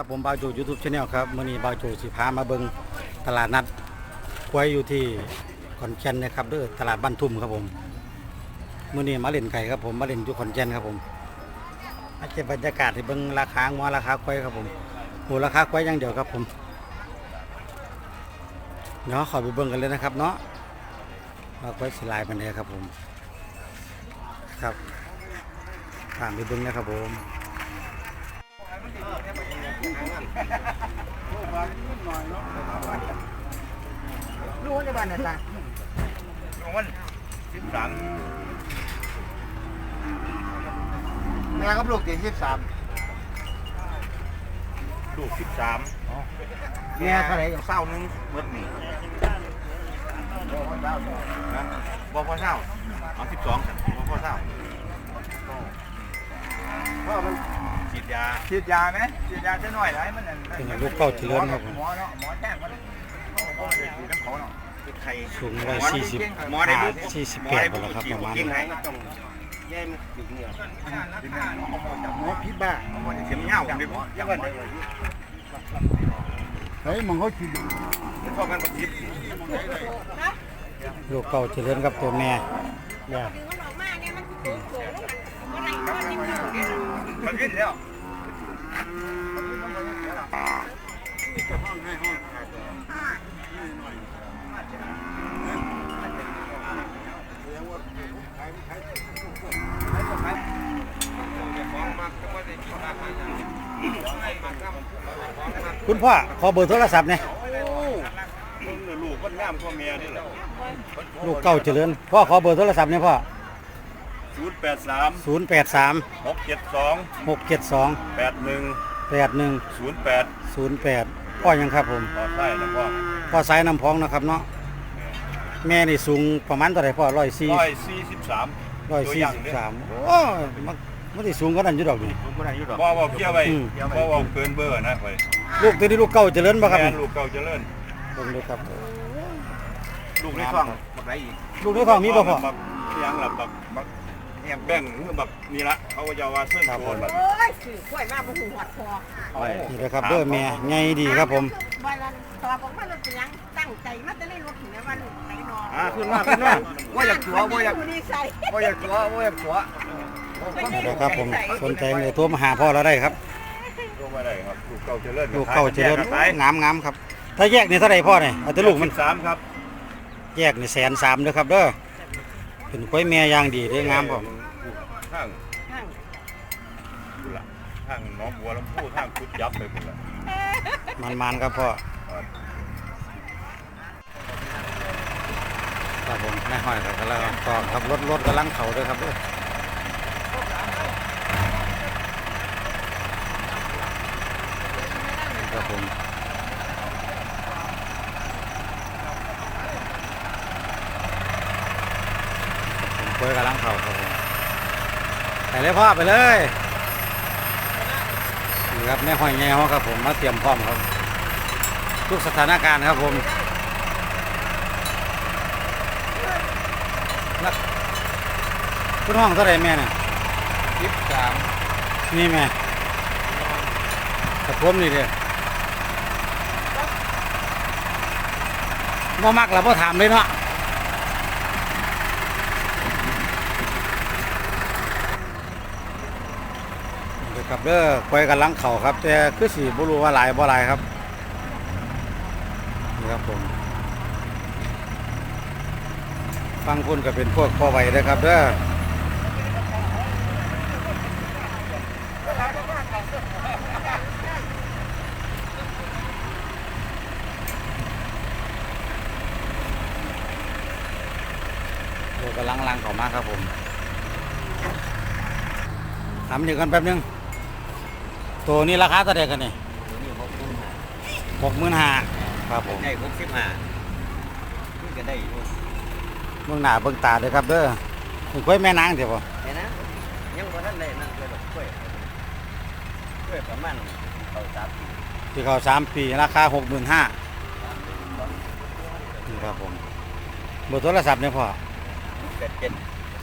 ครับผมบาวโจยูทูบชาแนลครับมื่อนี้บาวโจสิพามาเบิงตลาดนัดกวยอยู่ที่ขอนแก่นนะครับเด้อตลาดบ้านทุ่มครับผมมื่อนี้มาเล่นไก่ครับผมมาเล่นอยู่ขอนแก่นครับผมมาเก็บบรรยากาศให้เบิงราคางัวราคากวยครับผมโหราคากวยอย่างเดียวครับผมเนาะขอไปเบิงกันเลยนะครับเนาะว่ากล้วยสิลายมันเลยครับผมครับตามไปเบิงนะครับผม รู้ในบ้านน่ะจ้ะวันสิบสามแม่กับลูกตีสิบสามลูกสิบสามแม่เท่าไหร่เศร้าหนึงเมื่อนี่นะบ่พอเศร้าเอาสิบสองสันบ่พอเศร้าพ่อมันฉีด ยาฉีดยาไหมฉีดยาจะหน่อยไรมันนั่นเป็นลูกเก้าเจริญครับผมหมอเนาะหมอแจ้งมันเขาบอกว่าฉีดน้ำเขาเนาะไข่สูงร้อยสี่สิบหมอได้บุกสี่สิบแปดแล้วครับประมาณกินนี้ไข่ต้องแย่มติดเหงื่อหมอพิบ้าหมอจะเข็มเหย้าดิบ่ยังวันเฮ้ยมึงเขาฉีดพอกันกับพิษลูกเก่าเจริญกับตัวแม่เนี่ยดึงมันออกมาเนี่ยมันสูงสูงมันอเนี่ยมันพิษแล้ว คุณพ่อ ขอเบอร์โทรศัพท์หน่อยมึงน่ะลูกคนงามกว่าเมียนี่แหละลูกเก่าเจริญ พ่อขอเบอร์โทรศัพท์หน่อยพ่อ ศูนย์แปดสามศูนย์แปดสามหกเจ็ดสองหกเจ็ดสองแปดหนึ่งแปดหนึ่งศูนย์แปดศูนย์แปดพ่อยังครับผมต่อไส้นะพ่อพ่อสายน้ำพองนะครับเนาะแม่นี่สูงประมาณเท่าไหร่พ่อร้อยสี่ร้อยสี่สิบสามร้อยสี่สิบสามโอ้ยมันมันได้สูงก็นั่นอยู่ดอกนี่ผมก็ได้อยู่ดอกบ่บ่เกี่ยวไปอืมบ่บ่เกินเบอร์นะไปลูกตัวนี้ลูกเก่าเจริญป่ะครับแม่นี่ลูกเก่าเจริญเบิ่งดูครับลูกในท้องบักไรอีกลูกในท้องมีบ่พ่อบักเสียงล่ะบักบัก แอบแบ่งหรือบักนี่ละเขาก็จะว่าเส้นครับโซผมนบักโอ้ยสื่อกล้วยมาบนหัวคอเอานี่นะครับเด้อแม่ใหญ่ดีครับผมวันละตอบออกมาเราจะยังตั้งใจมาจะได้รถถึงในวันไหนนอนอ่าขึ้นมาขึ้นมาว่าอยากตัวว่าอยากดีใส่ว่าอยากตัวว่าอยากตัวนี่นะครับผมสนใจเลยโทรมาหาพ่อเราได้ครับลูกอะไรครับลูกเก่าเจริญลูกเก่าเจริญขายงามงามครับ ถ้าแยกนี่เท่าไหร่พ่อเนี่ยเอาแต่ลูกมันสามครับ แยกนี่แสนสามเด้อครับเด้อเป็นกล้วยแม่อย่างดีเด้องามพ่อ ทาง ข้าง กุละทางห น้องบัวลำพูทางคุดยับไปหมดละมันมันๆครับพ่อครับผมแม่ห้อยครับกำลังต่อครับรถรถกำลังเข่าด้วยครับเด้อครับผมผมกล้วยกำลังเข่าครับผมไปเลยพ่อไปเลย นี่ครับแม่ห้อยแง่เขาครับผมมาเตรียมพร้อมครับ ทุกสถานการณ์ครับผมแล้วคุณห้องเท่าไหรแม่เนี่ยสิบสามนี่แม่กระผมนี่เด้อบ่มักแล้วบ่ถามเลยเนาะเดี๋ยว ครับเด้อควยกันลังเข่าครับ แต่คือสีบ่รู้ว่าหลายบ่หลายครับนี่ครับผมฟังคุณก็เป็นพวกพ่อไหวนะครับเด้อเดี๋ยวกำลังลังเขามากครับผมถามเดี๋ยวกันแป๊บนึง ตัวนี้ราคาเท่าไหร่กันนี่หกหมื่นห้าครับผมได้หกสิบห้านี่ก็ได้อยู่เบื้องหน้าเบื้องตาเลยครับเด้อเป็นกล้วยแม่นางเดี๋ยวบ่เห็นนะยังบ่ทันได้นั่นเลยดอกกล้วยกล้วยประมาณเอาสามปีที่เขาสามปีราคาหกหมื่นห้านี่ครับผมเบอร์โทรศัพท์เนี่ยพ่อแปดเจ็ด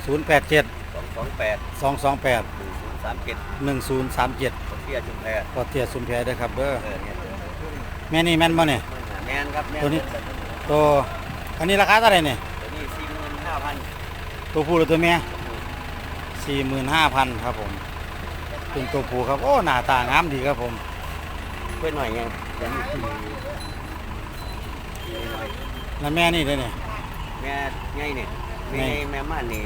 ศูนย์แปดเจ็ดสองสองแปดสองสองแปดหนึ่งศูนย์ สามเจ็ดหนึ่งศูนย์สามเจ็ดเที่ยจุมแพรพอเทียสุมแพรเด้อครับเด้อเออเนี่ยแม่นี่แม่นบ่เนี่ย แมนครับแมนตัวนี้ ตัวอันนี้ราคาเท่าไหร่เนี่ยตัวนี้สี่หมื่นห้าพันตัวผู้หรือตัวแม่สี่หมื่นห้าพันครับผมเป็นตัวผู้ครับโอ้หน้าตางามดีครับผมเพื่อนหน่อยยังเดี๋ยวนี้สี่หน่อยแล้วแม่นี่เลยเนี่ย แม่ไงเนี่ยแม่แม่ม่านนี่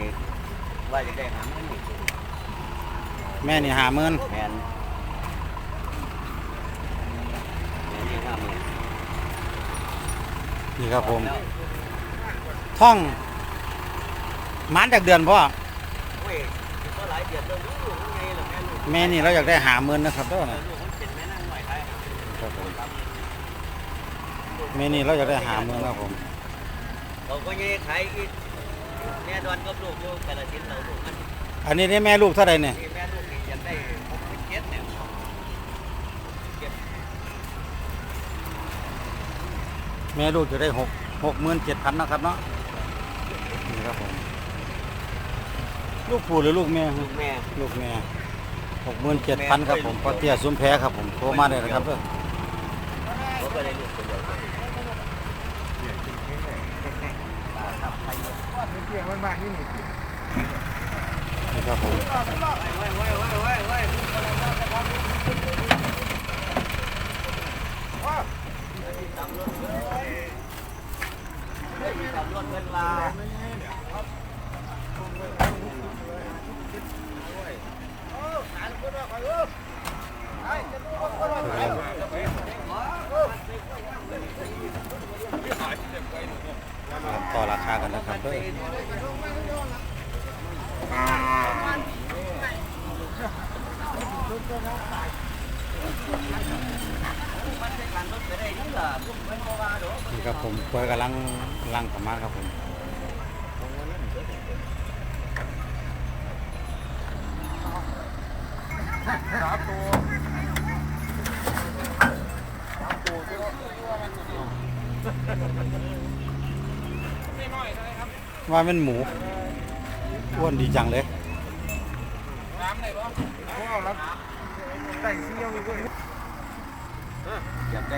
ว่าจะได้หาเงินนี่ แม่นี่หาเมินแมนแม่นี่ห้าหมื่นนี่ครับผมท่องหมันจากเดือนพ่อโอ้ยก็หลายเดือนแล้วลูกไงล่ะแม่ลูกแม่นี่เราอยากได้หาเมินนะครับเด้อนะลูกมันเป็นแม่นั่งหน่อยไปครับผมแม่นี่เราอยากได้หาเมินครับผมเขาก็ยังขายอีกแม่ดอนกับลูกอยู่กาลสินธุ์เราลูกมันอันนี้ได้แม่ลูกเท่าไหร่เนี่ยนี่ แม่ลูกจะได้หกหกหมื่นเจ็ดพันนะครับเนาะนี่ครับผมลูกผู้หรือลูกแม่ครับ ลูกแม่ ลูกแม่หกหมื่นเจ็ดพันครับผมพอเตี้ยซุ้มแพ้ครับผมโทรมาเลยนะครับเด้อเขาก็ได้ลูกคนเดียวนี่ครับผม ไว้ไว้ไว้ไว้ไว้ตำรวจเงินมา ครับต่อราคากันนะครับเด้อ มันเป็นการรถไปได้ยังล่ะพวกมันบ่ว่าดอก นี่ อยกำลังลังประมาณครับผมสามตัวสามตัวที่ว่ามันไม่น้อยเท่าไรครับว่าเป็นหมูอ้วนดีจังเลยน้ำไหนบ้างรับใส่เสี้ยวมีก็อยากได้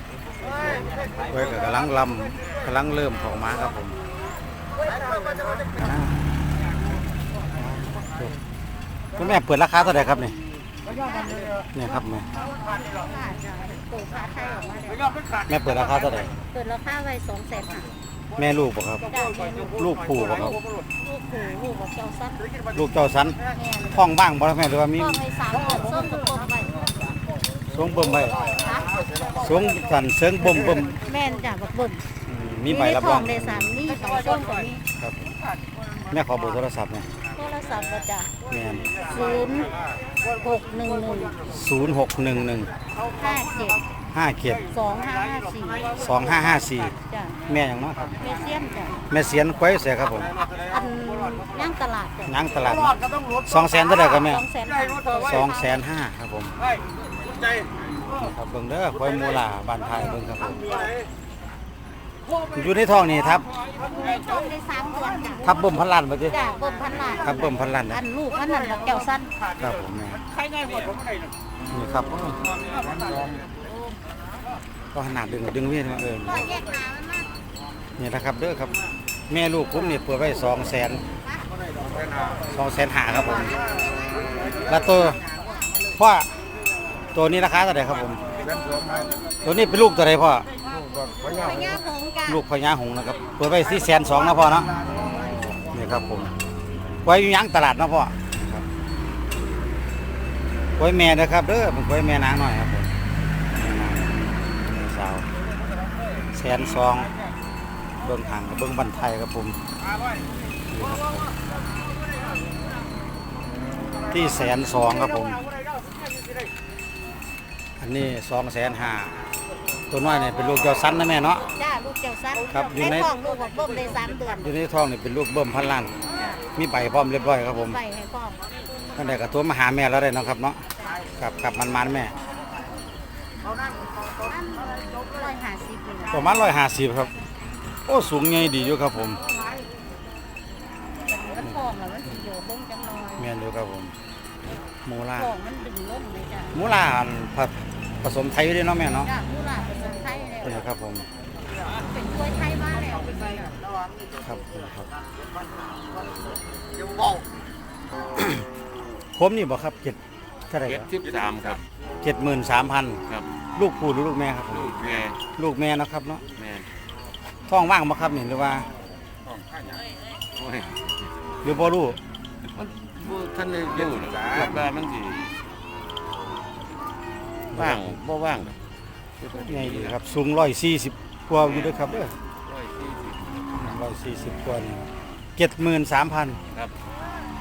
ำลังลำกำลังเริ่มของม้าครับผมคุณแม่เปิดราคาเท่าไหร่ครับนี่เนี่ยครับแม่ปลูกขาไทยออกมาเลยแม่เปิดราคาเท่าไหร่เปิดราคาไว้สองแสนค่ะแม่ลูกบ่ครับจ้าแม่ลูกลูกปู่บ่ครับ ลูกผูลูกบอกเจ้าสั้นลูกเจ้าสันแม่ท้องบ้างบ่ครับแม่หรือว่ามีพ่อให้สามเดือนส้มกับต้นไว้สว งเบิ่มไว้ค่ะสวงสันเสิงบ่มเบิ่มแม่นจ้ะบักบุ่มอืมมีใบรับรอง ในทองในสามนี่ใบส้มกับนี่ครับผมแม่ขอเบอร์โทรศัพท์หน่อยโทรศัพท์ก็จ้ะแม่นศูนย์หกหนึ่งหนึ่ง0611ห้าเจ็ด57สองห้าห้าสี่2554จ้ะแม่หยังเนาะครับแม่เสียมจ้ะแม่เสียนควายเสียครับผมอันย่างตลาดจ้ะยางตลาดสองแสนเท่าไหร่ครับแม่สองแสนห้าสองแสนห้าครับผม ครับเบิ่งเด้อควายมูลาบ้านไทยเบิ่งครับผมอยู่ในท้องนี่ทับในท้องได้สามเดือนจ้ะทับเบิ่มพันล้านบ่ติจ้ะเบิ่มพันล้านทับเบิ่มพันล้านนะอันลูกอันนั้นบักแก้วสั้นครับผมแม่นี่ครับก็ขนาดดึงดึงเวียนมาเอิ้นก็แยกหามันมานี่นะครับเด้อครับ แม่ลูกผมนี่เปิดไว้สองแสนสองแสนหาครับผมแล้วตัวพ่อ ตัวนี้ราคาเท่าไหร่ครับผมตัวนี้เป็นลูกตัวไหนพ่อพญาหงส์จ้ะลูกพญาหงส์นะครับ เปิดไว้ที่แสนสองนะพ่อเนาะ นี่ครับผม ไว้อยู่ยังตลาดนะพ่อครับไว้แม่นะครับเด้อเป็นไว้แม่นางหน่อยครับผมแม่นางแม่สาวแสนสองเบิ้งหางกับเบิ้งบันไทยครับผมนี่ครับผม ที่แสนสองครับผม อันนี้สองแสนห้าตัวน้อยเนี่ยเป็นลูกเจ้าสันนะแม่เนาะ จ้าลูกเจ้าสั้นครับอยู่ในในท้องลูกบอกบ่มได้สามเดือนอยู่ในท้องนี่เป็นลูกเบิ่มพันล้านมีใบพร้อมเรียบร้อยครับผมไปให้พ่อมตั้งแต่กับตัวมาหาแม่แล้วได้เนาะครับเนาะครับครับมันมันๆแม่ร้อยห้าสิบเลยประมาณร้อยห้าสิบครับ โอ้สูงใหญ่ดีอยู่ครับผมมันท้องแล้วมันสิโยบงจังหน่อยแม่นอยู่ครับผมหมูล่าท้องมันดึงล้มเลยจ้ะหมูล่าอันผส ผสมไทยอยู่ด้วยเนาะแม่เนาะจ้ามูลาผสมไทยแล้วนี่ครับผมเป็นกล้วยไทยมาแล้วครับผมครับเดี๋ยวเว้าผมนี่บอกครับเจ็ดเท่าไหร่เจ็ดสิบสามครับเจ็ดหมื่นสามพันครับลูกผู้หรือลูกแม่ครับผมลูกแม่ลูกแม่เนาะครับเนาะแม่ท้องว่างบ่ครับนี่หรือว่าโอ้ยหรือบ่รู้มันบ่ท่านได้อยู่หรอกครับว่ามันสิ ว่างบ่ว่างหรอกไงดีครับสูงร้อยสี่สิบกว่าอยู่ด้วยครับเด้อร้อยสี่สิบร้อยสี่สิบกว่านี่เจ็ดหมื่นสามพันครับ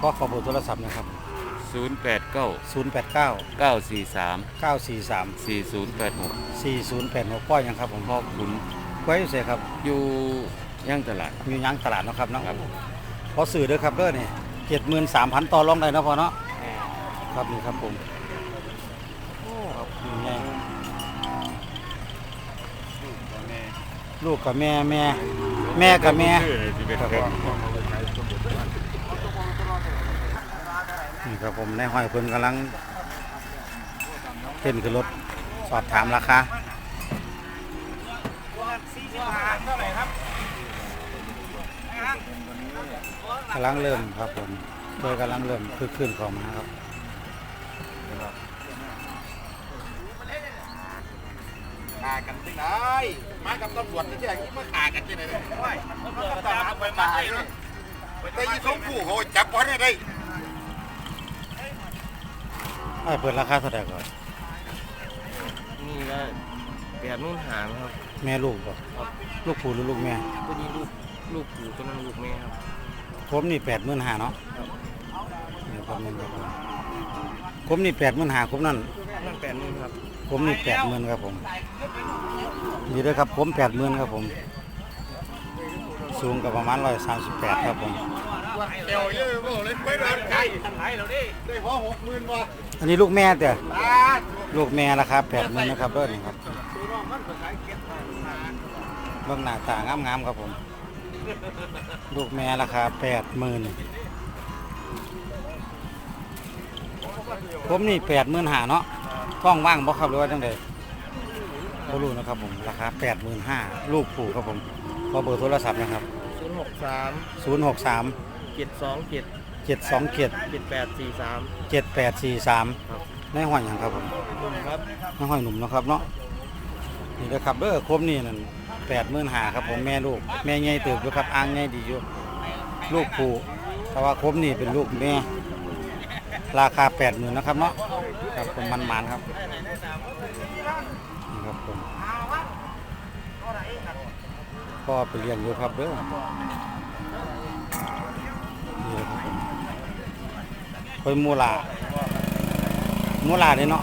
ขอขอเบอร์โทรศัพท์นะครับศูนย์แปดเก้าศูนย์แปดเก้าเก้าสี่สามเก้าสี่สามสี่ศูนย์แปดหกสี่ศูนย์แปดหกป้อยยังครับผมพ่อขุนไว้เสียครับ อยู่ย่างตลาดมีหยังตลาดเนาะครับเนาะครับพอสื่อเด้อครับเด้อนี่เจ็ดหมื่นสามพันต่อรองได้เนาะพอเนาะครับนี่ครับผม ลูกกับแม่แม่แม่กับแม่ครับผมนี่ครับผมในห้อยเพิ่นกำลังเต้นขึ้นรถสอบถามราคาำลังเริ่มครับผมโดยกำลังเริ่มคือขึ้นของมาครับขากัน ที่ไหนมากับตำรวจที่ไหนมาขากันที่ไหนเลยไม่ตำรวจตามไปมาเลยแต่ยี่สองผู้เขาจับไว้ได้ไอ้เปิดราคาเท่าไหร่ก่อนนี่ก็แปดนู่นหางครับ แม่ลูกบ่ลูกผู้หรือลูกแม่ตัวนี้ลูกลูกปู่ตัวนั้นลูกแม่ครับผมนี่แปดหมื่นห้าเนาะนี่ครับนี่ครับผมผมนี่แปดหมื่นห้าผมนั่นนั่นแปดนู่นครับ ผมนี่แปดหมื่นครับผม นี่ด้วยครับผมแปดหมื่นครับผม สูงกับประมาณร้อยสามสิบแปดครับผมเดี๋ยวเยอะบ่เลยไปเดินไกลทันเราดิได้พอหกหมื่นบ่อันนี้ลูกแม่แต่ลูกแม่ราคาแปดหมื่นนะครับเด้อนี่ครับเบื้องหน้าตางามๆครับผม ลูกแม่ราคาแปดหมื่นผมนี่แปดหมื่นหาเนาะท้องว่างบ่ครับหรือว่าจังได บ่รู้นะครับผม ราคาแปดหมื่นห้าลูกผูครับผมขอเบอร์โทรศัพท์นะครับ ศูนย์หกสามศูนย์หกสามเจ็ดสองเจ็ดเจ็ดสองเจ็ดเจ็ดแปดสี่สามเจ็ดแปดสี่สามครับในห้อยอย่างครับผมครับ ในห้อยหนุ่มเนาะครับเนาะนี่นะครับเด้อครบนี่นั่นแปดหมื่นหาครับผมแม่ลูก แม่ใหญ่เติบอยู่ครับอ่างใหญ่ดีอยู่ลูกผู้แต่ว่าครบนี่เป็นลูกแม่ราคาแปดหมื่นนะครับเนาะครับผมมันมันๆครับนี่ครับผม ก็ไปเลี้ยงอยู่ครับเด้อนี่ครับผมคอยมูลามูลาเด้เนาะ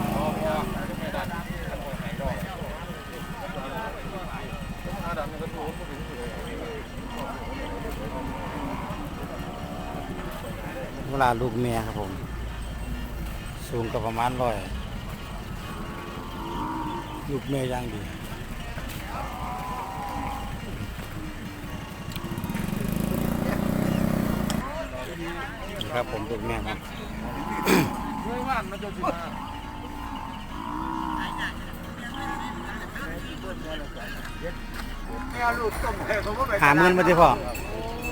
มูลาลูกเมียครับผม สูงก็ประมาณร้อยลูกเมียย่างดี ครับผมลูกแม่ครับหาเงินมาดิพ่อ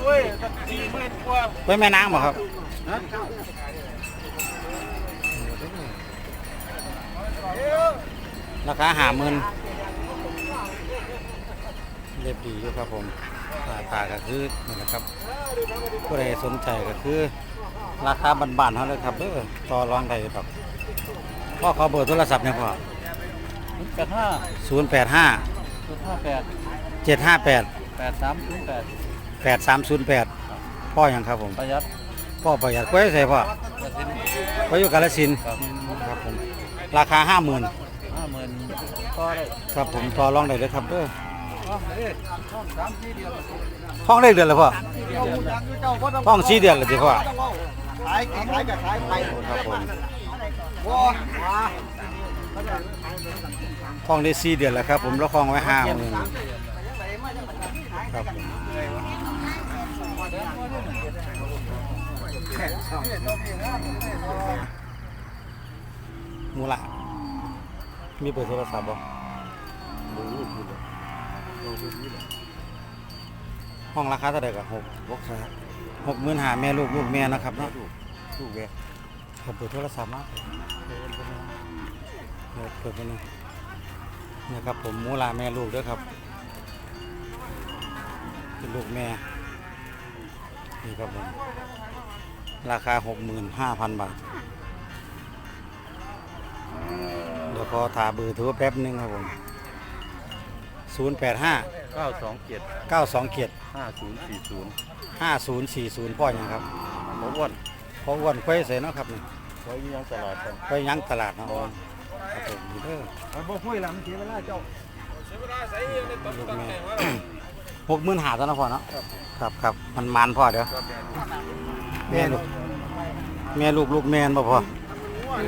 โอ้ยสี่หมื่นกว่าไว้แม่นางบ่ครับราคาหาเงินเรียบดีอยู่ครับผม ราคาก็คือนี่แหละครับผู้ใดสนใจก็คือ ราคาบ้านๆเขาเลยครับเด้อต่อรองได้ครับพ่อขอเบอร์โทรศัพท์เนี่ยพ่อแปดห้าศูนย์แปดห้าศูนย์ห้าแปดเจ็ดห้าแปดแปดสามศูนย์แปดแปดสามศูนย์แปดพ่ออย่างครับผมประหยัดพ่อประหยัดกล้วยใส่พ่อเปอร์เซ็นต์พ่ออยู่กาลสินธุ์ครับครับผมราคาห้าหมื่นห้าหมื่นก็ได้ครับผมต่อรองได้เลยครับเด้อ ห้องเลยห้องสามสี่เดียวท้องได้เดือนแล้วพ่อท้องสี่เดือนแล้วสิพ่อขายขายกับขายไปครับผมว้าท้องได้สี่เดือนแล้วครับ ผมแล้วคลองไว้ห้าหมื่นครับมูละมีเบอร์โทรศัพท์บ่ ห้องราคาเท่าไหร่กับหกบกขาหกหมื่นหาแม่ลูกลูกแม่นะครับเนาะลูกแม่ครับเปิดโทรศัพท์มาเปิดเปิดไปหนึ่งนี่ครับผมมูลาแม่ลูกด้วยครับเป็นลูกแม่นี่ครับผมราคาหกหมื่นห้าพันบาทเดี๋ยวขอถาเบอร์โทรแป๊บหนึงครับผม ศูนย์แปดห้าเก้าสองเจ็ดเก้าสองเจ็ดห้าศูนย์สี่ศูนย์ห้าศูนย์สี่ศูนย์พ่อยังครับหมออ้วนพ่ออ้วนควายเสนาะครับนี่ไว้ยังตลอดกันควายยังตลาดเนาะครับผมนี่เด้อมันบ่คุยแล้วมันเสียเวลาเจ้าลูกแม่หกหมื่นหาตอนนะพ่อเนาะครับครับมันมันพ่อเดี๋ยวแม่ลูกแม่ลูกลูกแม่นบ่พ่อ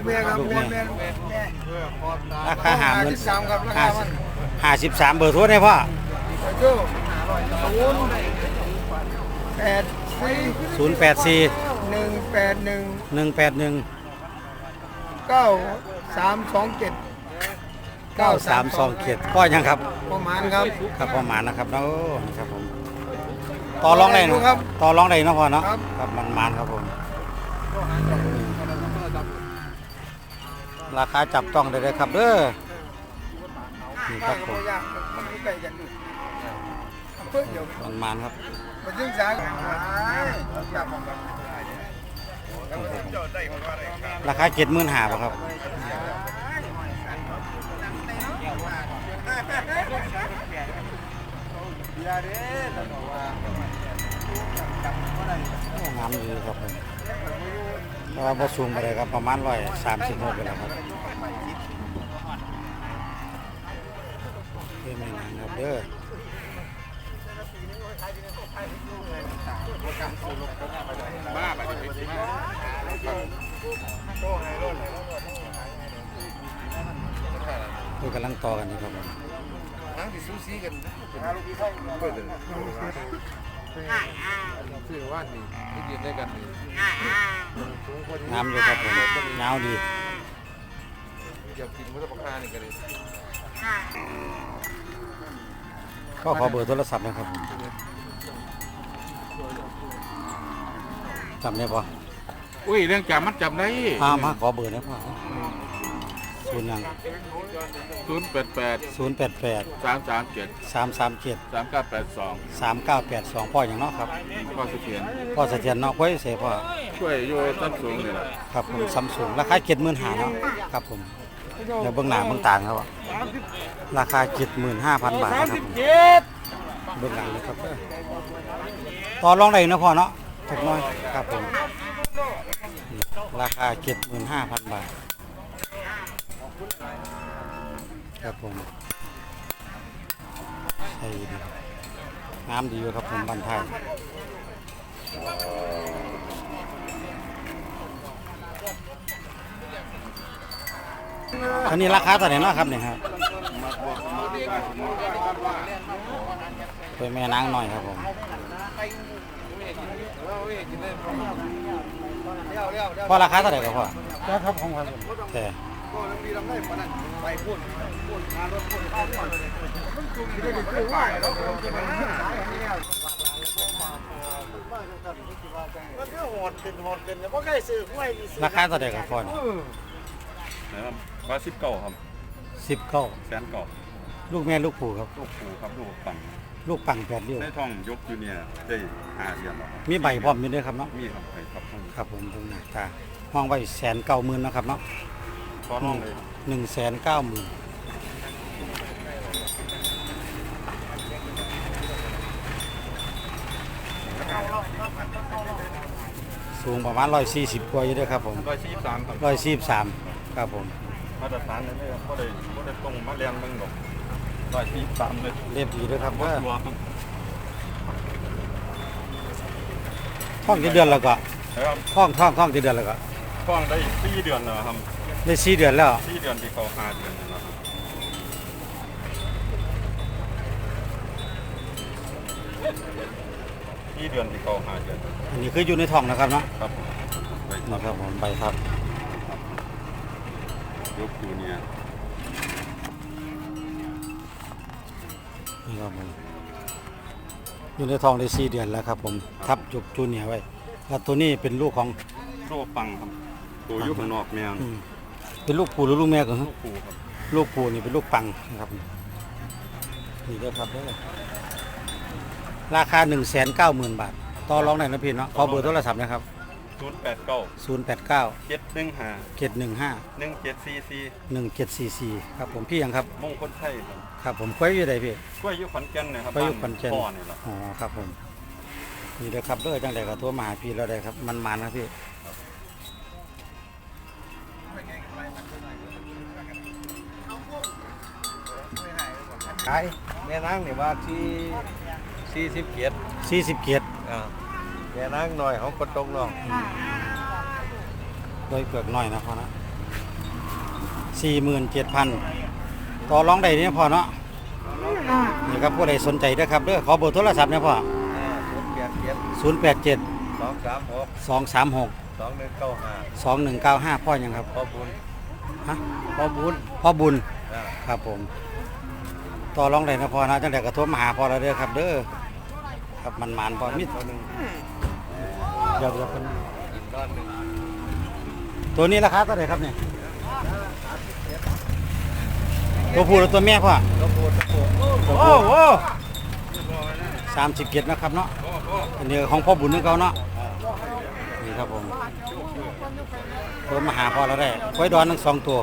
แม่ครับลูกแม่แม่แม่แม่ราคาหาหมื่นสามครับราห้าคามัน ห้าสิบสามเบอร์โทรได้พ่อโจ้ศูนย์แปดสี่ศูนย์แปดสี่หนึ่งแปดหนึ่งหนึ่งแปดหนึ่งเก้าสามสองเจ็ดเก้าสามสองเขียดพ่อยังครับประมาณครับครับประมาณนะครับเนาะนะครับผมต่อรองได้ดูเนาะครับต่อรองได้เนาะพ่อเนาะครับครับมันมันครับผมราคาจับต้องได้เลยครับเด้อ นี่ครับผมยากมันอยู่ใกลกันอยู่เพิ่งเดี๋ยวมันมันครับมันยิ่งสายราคาเจ็ดหมื่นหาป่ะครับงามดีครับผมเพราะว่าบ่สูงไปเลยครับประมาณร้อยสามสิบหกไปแล้วครับเพื่อไม่นานครับเด้อคือกำลังต่อกันอยู่ครับผมนั่งที่ซูซีกันเปิดเลยซื้อว่านนี่ที่ยืนได้กันนี่งามอยู่ครับผมยาวดีอยากกินมุสลิมข้านี่กันเลย ก็ขอเบอร์โทรศัพท์นะครับจำได้ปะอุ้ยเรื่องจำมันจำได้อ่ามาขอเบอร์หนะพ่อศูนย์หยังศูนย์แปดแปดศูนย์แปดแปดสามสามเจ็ดสามสามเจ็ดสามเก้าแปดสองสามเก้าแปดสองพ่ออย่างเนาะครับข้อเสถียรพ่อเสถียรเนาะไว้เสียพ่อช่วยโยตั้งสูงนี่แหละครับผมซัมซุงราคาเจ็ดหมื่นห้าเนาะครับผม เดี๋ยวเบื้องหน้าเบื้องต่างครับอะราคาเจ็ดหมื่นห้าพันบาทนะครับผมเบื้องหลังเลยครับเด้อต่อรองได้เนาะพ่อเนาะถูกน้อยครับผมราคาเจ็ดหมื่นห้าพันบาท ครับผมใช่ดีงามดีอยู่ครับผมบันไทย อันนี้ราคาเท่าไหร่เนาะครับเนี่ยครับเป็นแม่นางหน่อยครับผมพ่อราคาเท่าไหร่ครับพ่อครับของผมแต่ก็ลำดีลำได้ปานนั้นไปพูดพูดมารถพูดข้าวก่อนมันจุ่มที่ได้คือว่าเราจะมันหายอันนี้มันก็โหดขึ้นโหดขึ้นแล้วก็ใกล้ซื้อห้วยมีราคาเท่าไหร่ครับพ่อเนี่ยนะครับ ว่าสิบเก้าครับสิบเก้าแสนเก้าลูกแม่ลูกปู่ครับ ลูกปูครับลูกปังลูกปังแปดเลี้ยวในท้องยกอยู่เนี่ยได้หาเดือนแล้วครับมีใบพร้อมอยู่ด้วยครับเนาะมีครับไปครับท้องครับผมตรงหน้าตาห้องไว้แสนเก้าหมื่นนาะครับเนาะตอนน้องเลยหนึ่งแสนเก้าหมื่นสูงประมาณร้อยสี่สิบกว่าอยู่ด้วยครับผมร้อยสี่สิบสามครับร้อยสี่สามครับผม มาตรฐานเลยครับก็ได้ก็ได้ตรงมาเรียนเบิ่งดอกร้อยสี่สามเลยเรียบดีด้วยครับบ่ว่าตัวครับท่องกี่เดือนแล้วก็แล้วท่องท่องท่องกี่เดือนแล้วก็ฟ้องได้สี่เดือนแล้วครับได้สี่เดือนแล้วสี่เดือนที่เขาหาเดือนแล้วครับสี่เดือนที่เขาหาเดือนอันนี้คืออยู่ในท้องนะครับเนาะครับผมไปนะครับผมใบครับ ยกจูเนียร์นี่ครับผมอยู่ในท้องได้สี่เดือนแล้วครับผมทับจุกจูเนียร์ไว้แล้วตัวนี้เป็นลูกของโซ่ปังครับตัวอยู่ข้างนอกแม่นอืมเป็นลูกปู่หรือลูกแม่กันลูกปูครับลูกปู่นี่เป็นลูกปังนะครับนี่เด้อครับเด้อราคา1นึ่งแสนเก้าหมื่นบาท ต่อรองไหนอยนะพี่เนาะขอเบอร์โทรศัพท์นะครับ ศูนย์แปดเก้า0 8 9เจ็ดหนึ่งห้า7 1 5หนึ่งเจ็ดสี่สี่1 7 4 4ครับผมพี่ยังครับ มงคลไทยครับครับผมคุยอยู่ใดพี่ กล้วยอยุขอนแก่นเนะครับกล้วยอยู่ขอนแก่นพ่อนี่แหละอ๋อครับผม นี่เด้อครับเด้อจังไดก็โทรมาหาพี่เราได้ครับ มันมานะพี่ขายแม่นางนี่ว่าที่สี่สิบเกียรติ40เกียรติอ่า แม่นางหน่อยของกระตรงเนาะโดยเปลือกน้อยนะพ่อนะ47,000ต่อรองได้เนี่ยพ่อเนาะนี่ครับผู้ใดสนใจเด้อครับเด้อขอเบอร์โทรศัพท์เนี่ยพ่อศูนย์แปดเกียรติ087สองสามหก236สองหนึ่งเก้าห้า2195พ่อยังครับพ่อบุญฮะพ่อบุญพ่อบุญอ่าครับผมต่อรองได้นะพ่อนะจังไดก็โทรมาหาพ่อเราเด้อครับเด้อ ครับมันมานพ่อมิดตัวหนึ่งเดี๋ยวเดี๋ยวเพิ่นอีกก้อนหนึ่งตัวนี้ราคาเท่าไหร่ครับเนี่ยตัวผู้หรือตัวแม่พ่อก็พูดพูดโอ้โหสามสิบเจ็ดนะครับเนาะอันนี้ของพ่อบุญนึงเขาเนาะนี่ครับผมโทรมาหาพ่อเราได้ไว้ดอนทั้งสองตัว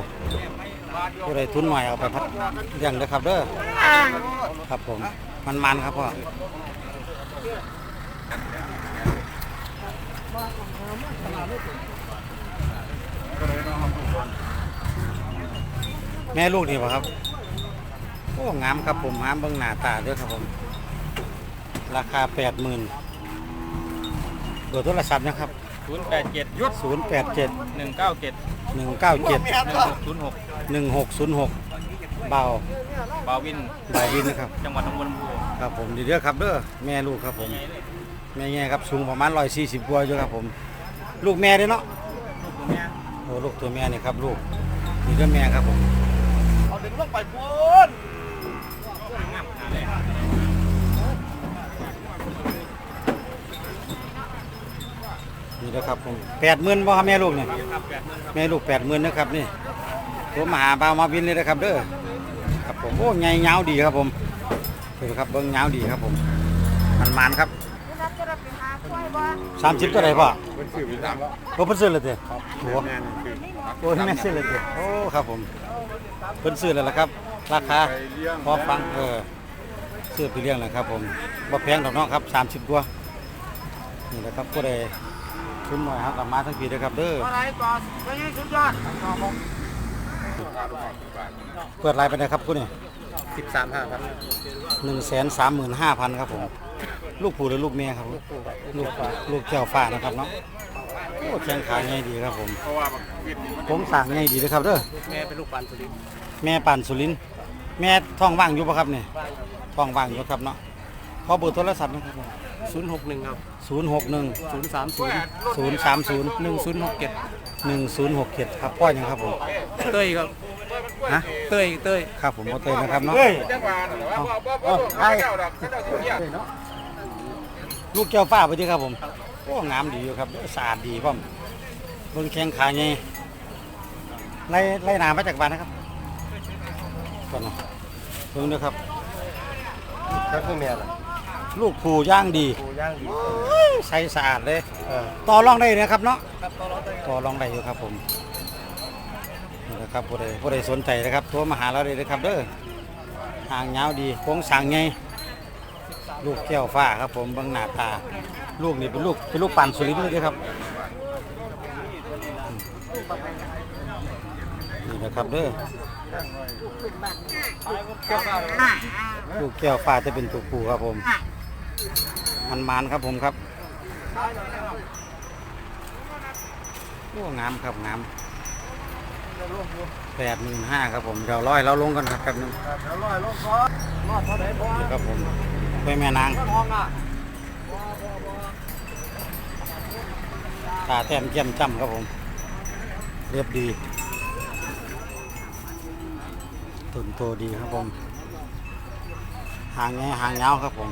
ผู้ใดทุนหน่อยเอาไปพัดเลี้ยงเด้อครับเด้อครับผมมันมันๆครับพ่อ แม่ลูกนี่ป่ะครับ โอ้งามครับผมงามเบิ่งหน้าตาด้วยครับผม ราคาแปดหมื่นเบอร์โทรศัพท์นะครับศูนย์แปดเจ็ดยุดศูนย์แปดเจ็ดหนึ่งเก้าเจ็ดหนึ่งเก้าเจ็ดหนึ่งหกศูนย์หกหนึ่งหกศูนย์หก เบาบาวินบาวินนะครับ จังหวัดหนองบัวลำพูครับผมดีเด้อครับเด้อแม่ลูกครับผม แม่แง่ครับสูงประมาณร้อยสี่สิบกว่าอยู่ครับผม ลูกแม่เด้อเนาะโอ้ลูกตัวแม่นี่ครับลูกนี่เด้อแม่ครับผมเอาดึงลงไปพูนงามขนาดเลยนี่นะครับผมแปดหมื่นบ่ครับแม่ลูกเนี่ยครับแปดหมื่นครับแม่ลูกแปดหมื่นนะครับนี่ผมมาหาบาวมาวินเลยนะครับเด้อครับ ผมโอ้ไงเงาวดีครับผมดูครับเบิ้งเงาวดีครับผม มันมันๆครับรับจะรับไปหาควายบ่สามสิบตัวไหนพ่อเป็นสื่อวิสามโอ้เพิ่นซื้อเลยเด้โอ้แม่นี่คือโอ้แม่ซื้อเลยเด้โอ้ครับผมเพิ่นซื้อแล้วล่ะครับ ราคาไปเลี้ยงพอฟังเออซื้อไปเลี้ยงแล้วครับผมบ่แพงดอกเนาะครับสามสิบตัวนี่แหละครับผู้ใดทุนหน่อยครับกลับมาทั้งปีเด้อครับเด้ออะไรก่อนไปให้สุดยอด เปิดรายไปนะครับคุณนี่สิบสามห้าพันหนึ่งแสนสามหมื่นห้าพันครับผม ลูกผู้หรือลูกเมียครับ ลูกลูกลูกแก้วฟ้านะครับเนาะโอ้แข้งขาง่ายดีครับผมเพราะว่าเวียดนี่มันผมสั่งง่ายดีนะครับเด้อแม่เป็นลูกปันสุรินทร์แม่ปั่นสุรินทร์แม่ท้องว่างอยู่ปะครับเนี่ยท้องว่างอยู่ครับเนาะขอเบอร์โทรศัพท์นะครับศูนย์หกหนึ่งครับศูนย์หกหนึ่งศูนย์สามศูนย์ศูนย์สามศูนย์หนึ่งศูนย์หกเจ็ดหนึ่งศูนย์หกเจ็ดครับป้อยยังครับผมเต้ยครับ ฮะเต้ยเต้ยครับผมโอเตยนะครับเนาะ จังหวะว่าบ่บ่บ่บ่เจ้าดอกเจ้าตัวเนี้ยลูกแก้วฟ้าไปดีครับผมโอ้งามดีอยู่ครับสะอาดดีพ่อมเบิ่งแข้งขาไงไล่ไล่หนามาจากบ้านนะครับก่อนเนาะเบิ่งด้วยครับ ครับคือแม่ล่ะลูกผูย่างดีปูย่างดีใสสะอาดเลย เออต่อรองได้นะครับเนาะครับตลอดเลยต่อรองได้อยู่ครับผมนี่นะ ครับผู้ใดผู้ใดสนใจนะครับโทรมาหาเราเลยนะครับเด้อหางยาวดีโค้งสร้างไงลูกแก้วฟ้าครับผมบิ่งหน้าตา ลูกนี่เป็นลูกเป็นลูกปั่นสุรินทร์เลยครับนี่นะครับเด้อลูกแก้วฟ้าจะเป็นตัวผู้ครับผมมันมานครับผมครับโอ้งามครับงาม แปดหมื่นห้าครับผมเดี๋ยวร้อยเราลงกันครับแป๊บนึงเดี๋ยวลอยลงก่อนรอดเท่าไหร่พอนี่ครับผมไปแม่นางห้องอะตาแต้มเจียมจ้ำครับผม เรียบดีตุนโตดีครับผมหางแงหางยาวครับผม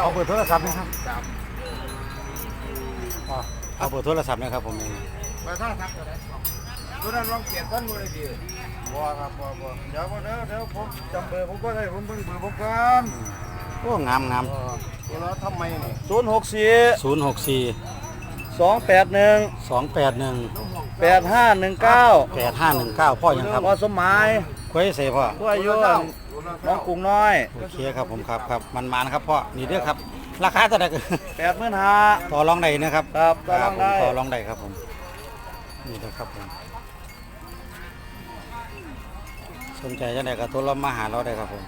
เอาเบอร์โทรศัพท์นะครับอ๋อเอาเบอร์โทรศัพท์นะครับผมไปท่าทักตัวไหนตัวนั้นลองเปลี่ยนต้นมือเลยดีบัวครับบัวบัวเดี๋ยวเดี๋ยวเดี๋ยวผมจำเบอร์ผมก็ได้ผมเพิ่งเบอร์ผมกันโอ้งามงามตัวแล้วทำไมนี่ศูนย์หกสี่ศูนย์หกสี่สองแปดหนึ่งสองแปดหนึ่งแปดห้าหนึ่งเก้าแปดห้าหนึ่งเก้าพ่อยังครับพอสมหมายคุยเสพ่อผู้อายุ น้องกรุงน้อยโอเคครับผมครับครับมันมานะครับพ่อนี่เด้อครับ ราคาเท่าไหร่ก็แปดหมื่นห้าต่อรองได้นะครับครับต่อรองได้ผมต่อรองได้ครับผมนี่นะครับผมสนใจจะไหนก็โทรมาหาเราได้ครับผม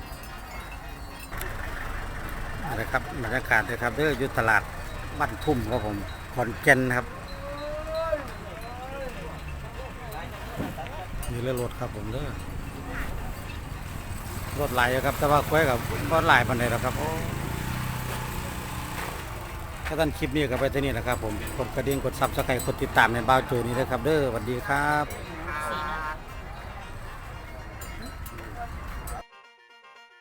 นี่นะครับบรรยากาศเลยครับเด้ออยู่ตลาดบ้านทุ่มครับผมขอนแก่นครับนี่เรือรถครับผมเด้อ รถไหลายอยู่ครับ แต่ว่าคุ้ยกับรถหลายปันใดหรอกครับโอ้ถ้าท่านคลิปนี้ก็ไปที่นี่นะครับผม กดกระดิ่ง กดซับสไครต์กดติดตามในบ้าวโจนี้นะครับ เด้อสวัสดีครับ